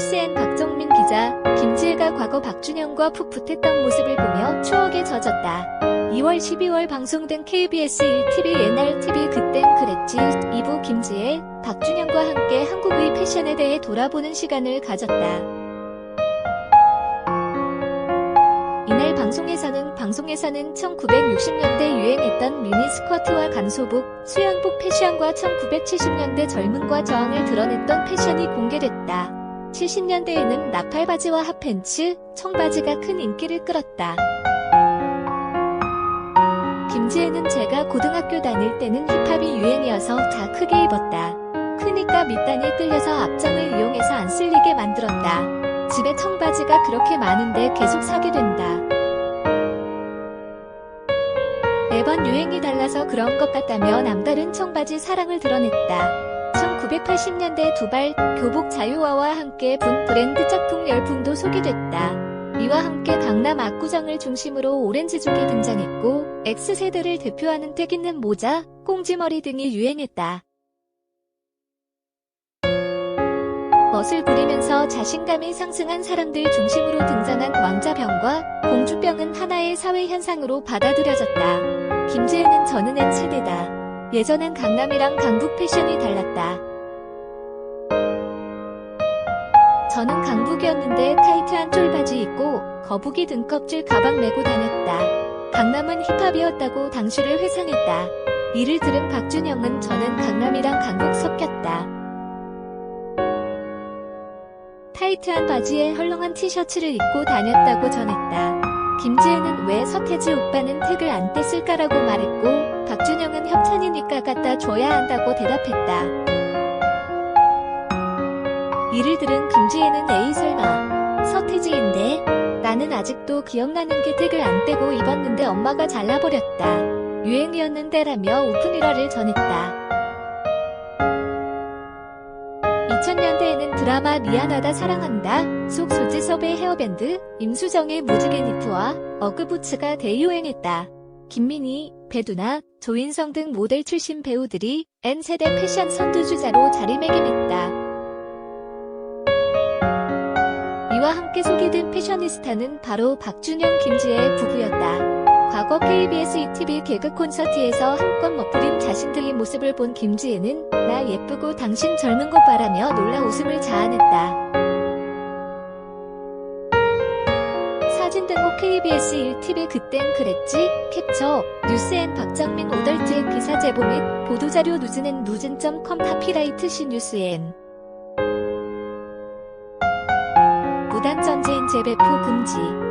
뉴스엔 박정민 기자, 김지혜가 과거 박준영과 풋풋했던 모습을 보며 추억에 젖었다. 2월 12월 방송된 KBS 1TV 옛날 TV 그땐 그랬지 2부 김지혜, 박준영과 함께 한국의 패션에 대해 돌아보는 시간을 가졌다. 이날 방송에서는 방송에서는 1960년대 유행했던 미니스커트와 간소복, 수영복 패션과 1970년대 젊음과 저항을 드러냈던 패션이 공개됐다. 70년대에는 나팔 바지와 핫팬츠, 청바지가 큰 인기를 끌었다. 김지혜는 제가 고등학교 다닐 때는 힙합이 유행이어서 다 크게 입었다. 크니까 밑단이 끌려서 앞장을 이용해서 안 쓸리게 만들었다. 집에 청바지가 그렇게 많은데 계속 사게 된다. 매번 유행이 달라서 그런 것 같다며 남다른 청바지 사랑을 드러냈다. 1980년대 두발 교복 자유화와 함께 분 브랜드 짝퉁 열풍도 소개됐다. 이와 함께 강남 압구정을 중심으로 오렌지족이 등장했고 X세대를 대표하는 택 있는 모자, 꽁지머리 등이 유행했다. 멋을 부리면서 자신감이 상승한 사람들 중심으로 등장한 왕자병과 공주병은 하나의 사회 현상으로 받아들여졌다. 김지혜는 전은의 세대다. 예전엔 강남이랑 강북 패션이 달랐다. 저는 강북이었는데 타이트한 쫄바지 입고 거북이 등껍질 가방 메고 다녔다. 강남은 힙합이었다고 당시를 회상했다. 이를 들은 박준영은 저는 강남이랑 강북 섞였다. 타이트한 바지에 헐렁한 티셔츠를 입고 다녔다고 전했다. 김지혜는 왜 서태지 오빠는 택을 안 뗐을까라고 말했고 박준영은 협찬이니까 갖다 줘야 한다고 대답했다. 이를 들은 김지혜는 에이 설마 서태지인데 나는 아직도 기억나는 게 택을 안 떼고 입었는데 엄마가 잘라버렸다. 유행이었는데 라며 오픈 일화를 전했다. 2000년대에는 드라마 미안하다 사랑한다 속 소지섭의 헤어밴드, 임수정의 무지개 니트와 어그부츠가 대유행했다. 김민희, 배두나, 조인성 등 모델 출신 배우들이 N세대 패션 선두주자로 자리매김했다. 함께 소개된 패셔니스타는 바로 박준영, 김지혜 부부였다. 과거 KBS ETV 개그 콘서트에서 한껏 멋부린 자신들의 모습을 본 김지혜는 나 예쁘고 당신 젊은 것 바라며 놀라 웃음을 자아냈다. 사진 등록 KBS 1TV 그땐 그랬지 캡처 뉴스엔 박정민 오덜트의 기사 제보 및 보도자료 누즈는 누진.com 카피라이트 신뉴스엔 무단 전재인 재배포 금지